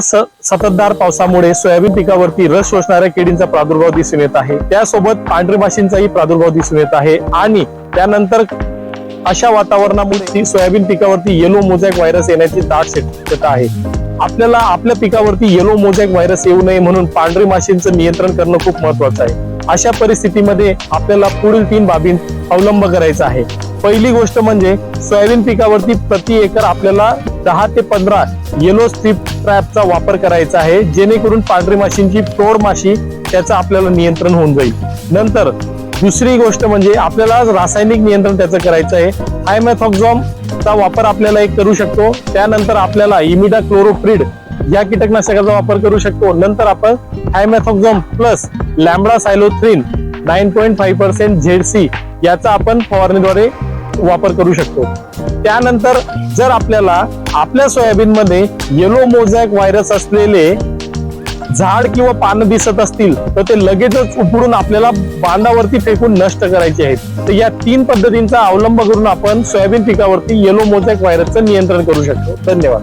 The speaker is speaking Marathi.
सततधार पावसामुळे सोयाबीन पिकावरती रस शोषणाऱ्या किडींचा प्रादुर्भाव दिसून येत आहे. त्यासोबत पांढरी माशींचाही प्रादुर्भाव दिसून येत आहे आणि त्यानंतर अशा वातावरणामुळे सोयाबीन पिकावरती येलो मोझॅक व्हायरस येण्याची दाट शक्यता आहे. आपल्याला आपल्या पिकावरती येलो मोझॅक व्हायरस येऊ नये म्हणून पांढरी माशींचं नियंत्रण करणं खूप महत्वाचं आहे. अशा परिस्थितीमध्ये आपल्याला पुढील तीन बाबी अवलंब करायचा आहे. पहिली गोष्ट म्हणजे सोयाबीन पिकावरती प्रति एकर आपल्याला दहा ते पंधरा येलो स्ट्रीप ट्रॅपचा वापर करायचा आहे जेणेकरून पांढरी माशींची प्रौढ माशी त्याचं आपल्याला नियंत्रण होऊन जाईल. नंतर दुसरी गोष्ट म्हणजे आपल्याला रासायनिक नियंत्रण त्याचं करायचं आहे. हायमॅथॉक्झॉम चा वापर आपल्याला एक करू शकतो. त्यानंतर आपल्याला इमिडा क्लोरोफ्रिड या कीटकनाशकाचा वापर करू शकतो. नंतर आपण thiamethoxam plus lambda cyhalothrin nine point five percent Z C याचा आपण फवारणीद्वारे वापर करू शकतो. त्यानंतर जर आपल्याला आपल्या सोयाबीनमध्ये येलो मोझॅक व्हायरस असलेले झाड किंवा पानं दिसत असतील तर ते लगेचच उपडून आपल्याला बांधावरती फेकून नष्ट करायचे आहेत. तर या तीन पद्धतींचा अवलंब करून आपण सोयाबीन पिकावरती येलो मोझॅक व्हायरसचं नियंत्रण करू शकतो. धन्यवाद.